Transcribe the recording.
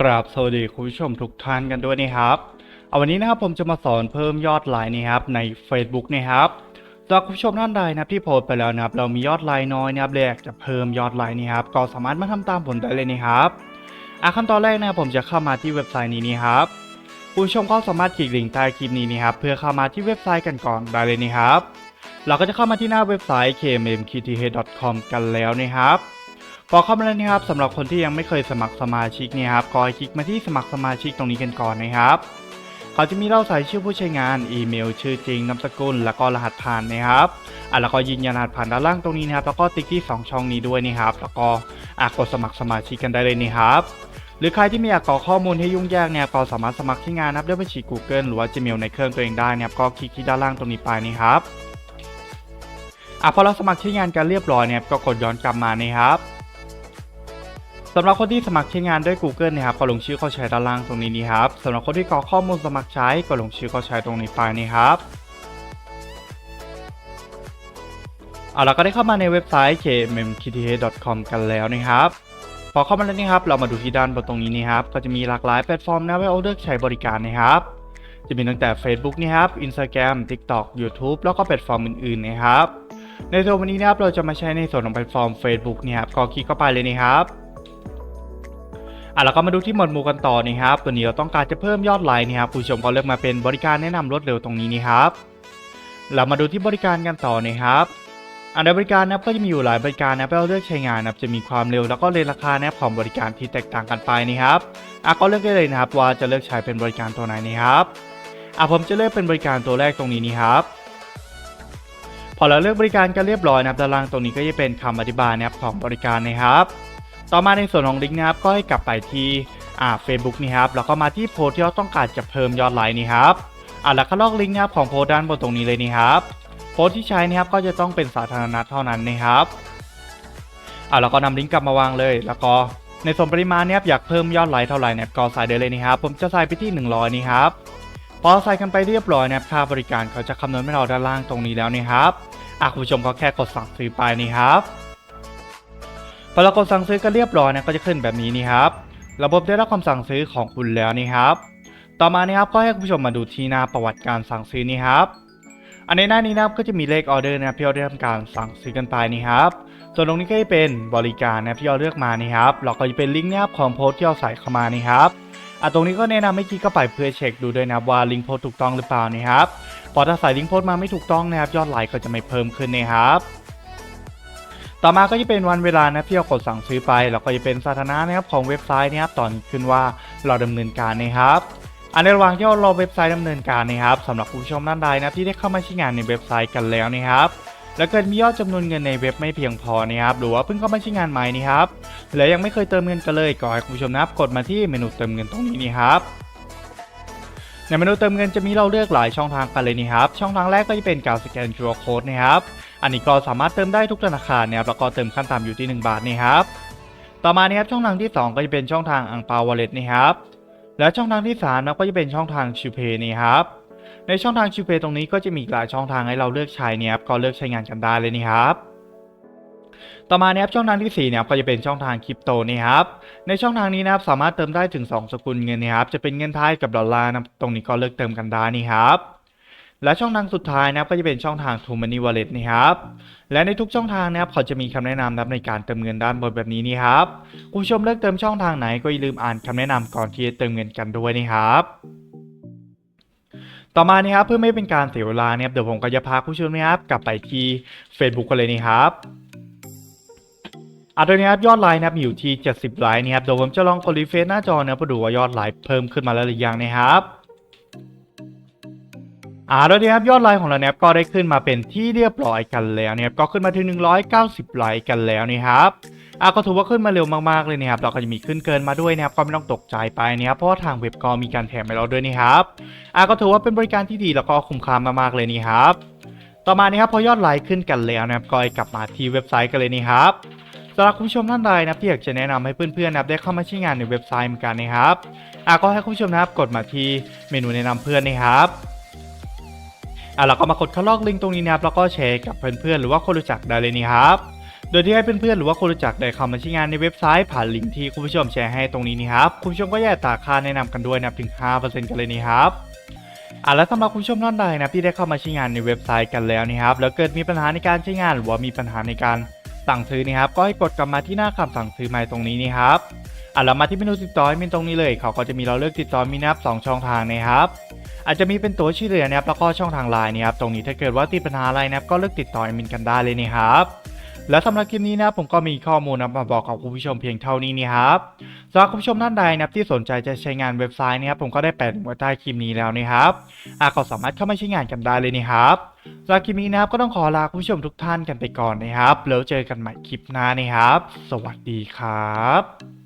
กราบสวัสดีคุณผู้ชมทุกท่านกันด้วยนะครับเอาวันนี้นะครับผมจะมาสอนเพิ่มยอดไลน์นะครับใน Facebook นะครับสำหรับคุณผู้ชมท่านใดนะครับที่โพสไปแล้วนะครับเรามียอดไลน์น้อยนะครับเลยอยากจะเพิ่มยอดไลน์นะครับก็สามารถมาทำตามผมได้เลยนะครับอะขั้นตอนแรกนะครับผมจะเข้ามาที่เว็บไซต์นี้นะครับคุณผู้ชมก็สามารถคลิกลิงก์ใต้คลิปนี้นะครับเพื่อเข้ามาที่เว็บไซต์กันก่อนได้เลยนะครับ เราก็จะเข้ามาที่หน้าเว็บไซต์ kmmkth.com กันแล้วนะครับ พอเข้ามาแล้วนะครับสำหรับคนที่ยังไม่เคยสมัครสมาชิกเนี่ยครับก็ให้คลิกมาที่สมัครสมาชิกตรงนี้กันก่อนนะครับเขาจะมีเราใส่ชื่อผู้ใช้งานอีเมล ชื่อจริงนามสกุล แล้วก็รหัสผ่านนะครับอะแล้วก็ยืนยันรหัสผ่านด้านล่างตรงนี้นะครับแล้วก็ติ๊กที่ 2 ช่องนี้ด้วยนะครับ แล้วก็อะกดสมัครสมาชิกกันได้เลยนะครับหรือใครที่ไม่อยากกรอกข้อมูลให้ยุ่งยากเนี่ยก็สามารถสมัครที่งานนะครับด้วยบัญชี Google หรือว่า Gmail ในเครื่องตัวเองได้นะครับก็คลิกที่ด้านล่างตรงนี้ไปนะครับอะพอเราสมัครที่งานกันเรียบร้อยเนี่ยก็กดย้อนกลับมานะครับ สำหรับคนที่สมัครใช้งานด้วย Google นะครับก็ลงชื่อเข้าใช้ด้านล่างตรงนี้นี่ครับสำหรับคนที่กรอกข้อมูลสมัครใช้ก็ลงชื่อเข้าใช้ตรงนี้ไปนี่ครับเอาเราก็ได้เข้ามาในเว็บไซต์ kmmkth.com กันแล้วนะครับ พอเข้ามาแล้วนี่ครับ เรามาดูที่ด้านบนตรงนี้นี่ครับ ก็จะมีหลากหลายแพลตฟอร์มนะให้เราเลือกใช้บริการนะครับ จะมีตั้งแต่ Facebook นี่ครับ Instagram TikTok YouTube แล้วก็แพลตฟอร์มอื่นๆนะครับ ในส่วนวันนี้นะครับเราจะมาใช้ในส่วนของแพลตฟอร์ม Facebook เนี่ครับก็คลิกเข้าไปเลยนะครับ อะเราก็มาดูที่หมวดหมู่กันต่อนะครับตัวนี้เราต้องการจะเพิ่มยอดไลน์นะครับผู้ชมก็เลือกมาเป็นบริการแนะนำรวดเร็วตรงนี้นี่ครับเรามาดูที่บริการกันต่อนะครับอันในบริการนับก็จะมีอยู่หลายบริการนับให้เราเลือกใช้งานนับจะมีความเร็วแล้วก็เรทราคานะครับของบริการที่แตกต่างกันไปนะครับอะก็เลือกได้เลยนะครับว่าจะเลือกใช้เป็นบริการตัวไหนนะครับอะผมจะเลือกเป็นบริการตัวแรกตรงนี้นี่ครับพอเราเลือกบริการกันเรียบร้อยนะครับด้านล่างตรงนี้ก็จะเป็นคำอธิบายนะครับของบริการนะครับ ต่อมาในส่วนของลิงก์นะครับก็ให้กลับไปที่อ่า Facebook นี่ครับแล้วก็มาที่โพสที่เราต้องการจะเพิ่มยอดไลค์นี่ครับอ่าแล้วก็ลอกลิงก์นะครับของโพสด้านบนตรงนี้เลยนี่ครับโพสที่ใช้นะครับก็จะต้องเป็นสาธารณะเท่านั้นนะครับอ่าแล้วก็นำลิงก์กลับมาวางเลย แล้วก็ในส่วนปริมาณเนี่ยอยากเพิ่มยอดไลค์เท่าไหร่เนี่ยก็ใส่ได้เลยนี่ครับผมจะใส่ไปที่ 100 นี่ครับพอใส่กันไปเรียบร้อยนะครับค่าบริการเขาจะคำนวณให้เราด้านล่างตรงนี้แล้วนี่ครับอะคุณผู้ชมก็แค่กดสั่งซื้อไปนี่ครับ พอเรากดสั่งซื้อก็เรียบร้อยนะก็จะขึ้นแบบนี้นี่ครับ ระบบได้รับคำสั่งซื้อของคุณแล้วนี่ครับ ต่อมานี่ครับก็ให้คุณผู้ชมมาดูที่หน้าประวัติการสั่งซื้อนี่ครับ อันในหน้านี้นะครับก็จะมีเลขออเดอร์นะครับที่เราได้ทำการสั่งซื้อกันไปนี่ครับ ส่วนตรงนี้ก็จะเป็นบริการนะครับที่เราเลือกมานี่ครับเราก็จะเป็นลิงก์นะครับของโพสต์ที่เราใส่เข้ามานี่ครับอะตรงนี้ก็แนะนำให้คลิกเข้าไปเพื่อเช็คดูด้วยนะว่าลิงก์โพสถูกต้องหรือเปล่านี่ครับพอถ้าใส่ลิงก์โพสมาไม่ถูกต้องนะครับยอดไลค์ก็จะไม่เพิ่มขึ้นนะครับ ต่อมาก็จะเป็นวันเวลานะที่เรากดสั่งซื้อไป แล้วก็จะเป็นสถานะนะครับของเว็บไซต์นะครับตอนขึ้นว่าเราดำเนินการนะครับอันในระหว่างที่เรารอเว็บไซต์ดำเนินการนะครับสำหรับผู้ชมท่านใดนะที่ได้เข้ามาใช้งานในเว็บไซต์กันแล้วนะครับแล้วเกิดมียอดจำนวนเงินในเว็บไม่เพียงพอนะครับหรือว่าเพิ่งเข้ามาใช้งานใหม่นี่ครับและยังไม่เคยเติมเงินกันเลยก็ให้คุณผู้ชมนะครับกดมาที่เมนูเติมเงินตรงนี้นี่ครับในเมนูเติมเงินจะมีเราเลือกหลายช่องทางกันเลยนี่ครับ ช่องทางแรกก็จะเป็นการสแกน QR Code นะครับ อันนี้ก็สามารถเติมได้ทุกธนาคารนะครับแล้วก็เติมขั้นต่ำอยู่ที่ 1 บาทนี่ครับต่อมานี่ครับช่องทางที่ 2 ก็จะเป็นช่องทางอังเปาวอลเล็ตนี่ครับและช่องทางที่3นะก็จะเป็นช่องทางชิวเพย์นี่ครับในช่องทางชิวเพย์ตรงนี้ก็จะมีหลายช่องทางให้เราเลือกใช้เนี่ยครับก็เลือกใช้งานกันได้เลยนี่ครับต่อมาเนี่ยครับช่องทางที่4เนี่ยครับก็จะเป็นช่องทางคริปโตนี่ครับในช่องทางนี้นะครับสามารถเติมได้ถึง 2 สกุลเงินนะครับจะเป็นเงินไทยกับดอลลาร์นะตรงนี้ก็เลือกเติมกันได้นี่ครับ และช่องทางสุดท้ายนะครับก็จะเป็นช่องทาง True Money Wallet นะครับและในทุกช่องทางนะครับเขาจะมีคำแนะนำนะครับในการเติมเงินด้านบนแบบนี้นี่ครับคุณผู้ชมเลือกเติมช่องทางไหนก็อย่าลืมอ่านคำแนะนำก่อนที่จะเติมเงินกันด้วยนี่ครับต่อมานี่ครับเพื่อไม่เป็นการเสียเวลาเนี่ยเดี๋ยวผมก็จะพาคุณผู้ชมนะครับกลับไปที่ Facebook กันเลยนี่ครับอะตอนนี้ครับยอดไลน์นะครับอยู่ที่ 70 ไลน์นะครับเดี๋ยวผมจะลองกดรีเฟรชหน้าจอนะครับเพื่อดูว่ายอดไลน์เพิ่มขึ้นมาแล้วหรือยังนะครับ อ่าตอนนี้ครับยอดไลน์ของเราเนี่ยก็ได้ขึ้นมาเป็นที่เรียบร้อยกันแล้วเนี่ยก็ขึ้นมาถึง 190 ไลค์กันแล้วนี่ครับอะก็ถือว่าขึ้นมาเร็วมากๆเลยนะครับเราก็จะมีขึ้นเกินมาด้วยนะครับก็ไม่ต้องตกใจไปนะครับเพราะทางเว็บก็มีการแถมให้เราด้วยนี่ครับอะก็ถือว่าเป็นบริการที่ดีแล้วก็คุ้มค่ามากๆเลยนี่ครับต่อมานี่ครับพอยอดไลค์ขึ้นกันแล้วนะครับก็กลับมาที่เว็บไซต์กันเลยนี่ครับสำหรับคุณผู้ชมท่านใดนะที่อยากจะแนะนำให้เพื่อนๆนะได้เข้ามาใช้งานในเว็บไซต์เหมือนกันนะครับอะก็ให้คุณผู้ชมนะครับกดมาที่เมนูแนะนำเพื่อนนะครับ อะเราก็มากดเข้าลอกลิงก์ตรงนี้นะครับแล้วก็แชร์กับเพื่อนๆหรือว่าคนรู้จักได้เลยนี่ครับโดยที่ให้เพื่อนๆหรือว่าคนรู้จักได้เข้ามาใช้งานในเว็บไซต์ผ่านลิงก์ที่คุณผู้ชมแชร์ให้ตรงนี้นี่ครับคุณผู้ชมก็อย่าตาค่าแนะนำกันด้วยนับถึง 5%กันเลยนี่ครับอะแล้วสำหรับคุณผู้ชมท่านใดนะที่ได้เข้ามาใช้งานในเว็บไซต์กันแล้วนี่ครับแล้วเกิดมีปัญหาในการใช้งานหรือว่ามีปัญหาในการสั่งซื้อนี่ครับก็ให้กดกลับมาที่หน้าคำสั่งซื้อใหม่ตรงนี้นี่ครับอะแล้วมาที่เมนูติดต่อมีตรงนี้เลย เขาก็จะมีเราเลือกติดต่อมีนะครับสองช่องทางนะครับ อาจจะมีเป็นตัวชื่อเรือนะครับแล้วก็ช่องทางไลน์นะครับตรงนี้ถ้าเกิดว่าติดปัญหาอะไรนะครับก็เลือกติดต่อแอดมินกันได้เลยนะครับและสำหรับคลิปนี้นะผมก็มีข้อมูลนะมาบอกกับคุณผู้ชมเพียงเท่านี้นี่ครับสำหรับคุณผู้ชมท่านใดนะที่สนใจจะใช้งานเว็บไซต์นะครับผมก็ได้แปะไว้ใต้คลิปนี้แล้วนะครับอะก็สามารถเข้ามาใช้งานกันได้เลยนี่ครับสำหรับคลิปนี้นะครับก็ต้องขอลาคุณผู้ชมทุกท่านกันไปก่อนนะครับแล้วเจอกันใหม่คลิปหน้านะครับ สวัสดีครับ